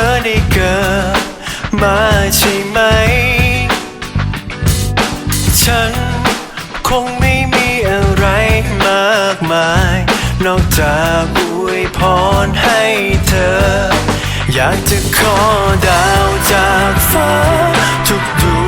เธอได้เกิดมาใช่ไหม ฉันคงไม่มีอะไรมากมาย นอกจากอวยพรให้เธอ อยากจะขอดาวจากฟ้าทุกดวง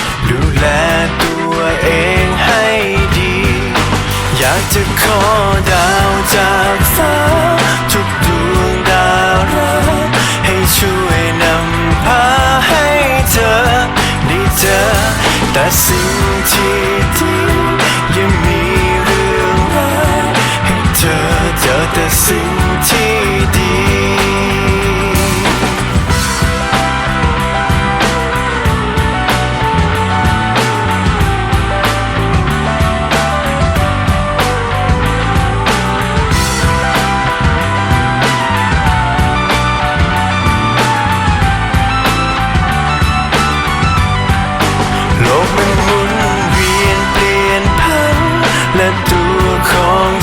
จะขอดาวจากฟ้า ทุกดวงดาวรักให้ช่วยนำพาให้เธอได้เจอแต่สิ่งที่ดียังมีเรื่องร้ายให้เธอเจอแต่สิ่ง